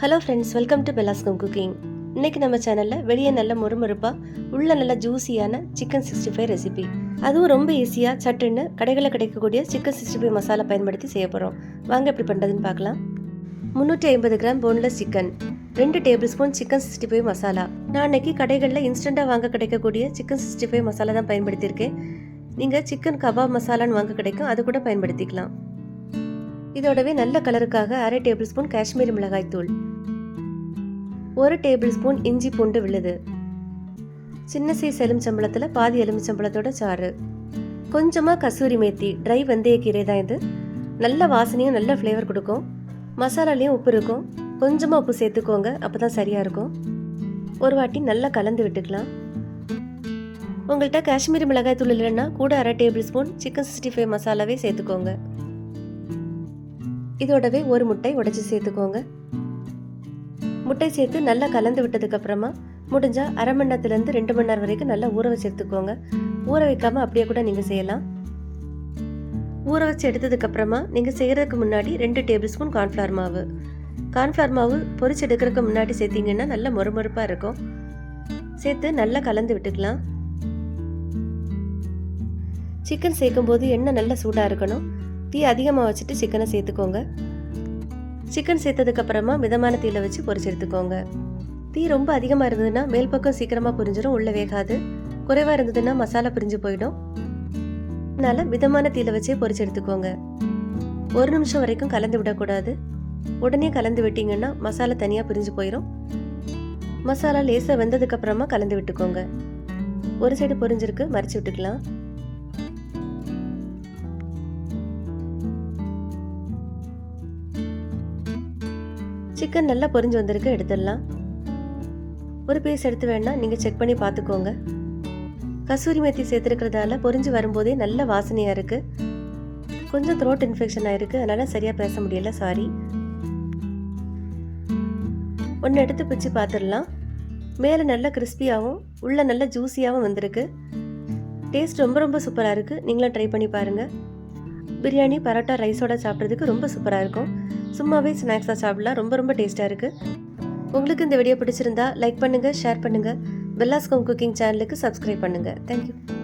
Hello friends welcome to பெலாஸ்கம் cooking இன்னைக்கு நம்ம சேனலில் வெளியே நல்ல முறுமுறுப்பாக உள்ள நல்ல ஜூஸியான சிக்கன் சிக்ஸ்டி ஃபைவ் ரெசிபி அதுவும் ரொம்ப ஈஸியாக சட்டுன்னு கடைகளில் கிடைக்கக்கூடிய சிக்கன் சிக்ஸ்டி ஃபைவ் மசாலா பயன்படுத்தி செய்ய போகிறோம் வாங்க எப்படி பண்ணுறதுன்னு பார்க்கலாம். முந்நூற்றி ஐம்பது கிராம் போன்லெஸ் சிக்கன் ரெண்டு tablespoon chicken sixty five masala நான் அன்னைக்கு கடைகளில் இன்ஸ்டண்ட்டாக வாங்க கிடைக்கக்கூடிய சிக்கன் சிக்ஸ்டி ஃபைவ் மசாலா தான் பயன்படுத்தியிருக்கேன். நீங்கள் சிக்கன் கபாப் மசாலான்னு வாங்க கிடைக்கும் அது கூட பயன்படுத்திக்கலாம். இதோடவே நல்ல கலருக்காக அரை டேபிள் ஸ்பூன் காஷ்மீரி மிளகாய் தூள் ஒரு டேபிள் ஸ்பூன் இஞ்சி பூண்டு விழுது. சின்ன சைஸ் எலுமிச்சம்பழத்தில் பாதி எலுமிச்சம்பழத்தோட சாறு. கொஞ்சமாக கசூரி மேத்தி ட்ரை வெந்தய கீரை தான் இது. நல்ல வாசனையும் நல்ல ஃப்ளேவர் கொடுக்கும். மசாலாலையும் உப்பு இருக்கும். கொஞ்சமாக உப்பு சேர்த்துக்கோங்க அப்போ தான் சரியாக இருக்கும். ஒரு வாட்டி நல்லா கலந்து விட்டுக்கலாம். உங்கள்கிட்ட காஷ்மீரி மிளகாய் தூள் இல்லைன்னா கூட அரை tablespoon chicken sixty five மசாலாவே சேர்த்துக்கோங்க. இதோடவே ஒரு முட்டை உடைச்சி சேர்த்துக்கோங்க. முட்டை சேர்த்து நல்லா கலந்து விட்டதுக்கு அப்புறமா முடிஞ்சா அரை மணி நேரத்துலேருந்து ரெண்டு மணி நேரம் வரைக்கும் நல்லா ஊற வச்சு எடுத்துக்கோங்க. ஊற வைக்காம அப்படியே கூட நீங்கள் செய்யலாம். ஊற வச்சு எடுத்ததுக்கு அப்புறமா நீங்கள் செய்கிறதுக்கு முன்னாடி ரெண்டு டேபிள் ஸ்பூன் கார்ன்ஃப்ளவர் மாவு. கார்ன்ஃப்ளவர் மாவு பொரிச்சு எடுக்கிறதுக்கு முன்னாடி சேர்த்தீங்கன்னா நல்லா மொறுமொறுப்பாக இருக்கும். சேர்த்து நல்லா கலந்து விட்டுக்கலாம். சிக்கன் சேர்க்கும் போது எண்ணெய் நல்லா சூடாக இருக்கணும். தீ அதிகமாக வச்சுட்டு சிக்கனை சேர்த்துக்கோங்க. சிக்கன் சேர்த்ததுக்கு அப்புறமா மிதமான தீயில வச்சு பொரிச்சு எடுத்துக்கோங்க. தீ ரொம்ப அதிகமாக இருந்ததுன்னா மேல் பக்கம் சீக்கிரமாக புரிஞ்சிடும் உள்ள வேகாது. குறைவாக இருந்ததுன்னா மசாலா பிரிஞ்சு போயிடும். அதனால மிதமான தீயில வச்சே பொரிச்சு எடுத்துக்கோங்க. ஒரு நிமிஷம் வரைக்கும் கலந்து விடக்கூடாது. உடனே கலந்து விட்டீங்கன்னா மசாலா தனியாக பிரிஞ்சு போயிடும் மசாலா லேசாக வெந்ததுக்கு அப்புறமா கலந்து விட்டுக்கோங்க. ஒரு சைடு பொரிஞ்சிருக்கு மறைச்சு விட்டுக்கலாம். சிக்கன் நல்லா பொரிஞ்சு வந்திருக்கு எடுத்துடலாம். ஒரு பீஸ் எடுத்து வேணா நீங்கள் செக் பண்ணி பார்த்துக்கோங்க. கசூரி மெத்தி சேர்த்துருக்கிறதால பொரிஞ்சு வரும்போதே நல்ல வாசனையாக இருக்குது கொஞ்சம் த்ரோட் இன்ஃபெக்ஷன் ஆயிருக்கு அதனால் சரியாக பேச முடியல சாரி ஒன்று எடுத்து பிச்சு பார்த்துடலாம். மேலே நல்ல கிறிஸ்பியாகவும் உள்ளே நல்ல ஜூஸியாகவும் வந்திருக்கு. டேஸ்ட் ரொம்ப ரொம்ப சூப்பராக இருக்குது நீங்களும் ட்ரை பண்ணி பாருங்கள் பிரியாணி பரோட்டா ரைஸோட சாப்பிட்றதுக்கு ரொம்ப சூப்பராக இருக்கும். சும்மாவே ஸ்நாக்ஸாக சாப்பிடலாம். ரொம்ப ரொம்ப டேஸ்ட்டாக இருக்குது உங்களுக்கு இந்த வீடியோ பிடிச்சிருந்தா லைக் பண்ணுங்கள் ஷேர் பண்ணுங்கள் பெல்லாஸ்கோம் குக்கிங் சேனலுக்கு சப்ஸ்கிரைப் பண்ணுங்கள் தேங்க்யூ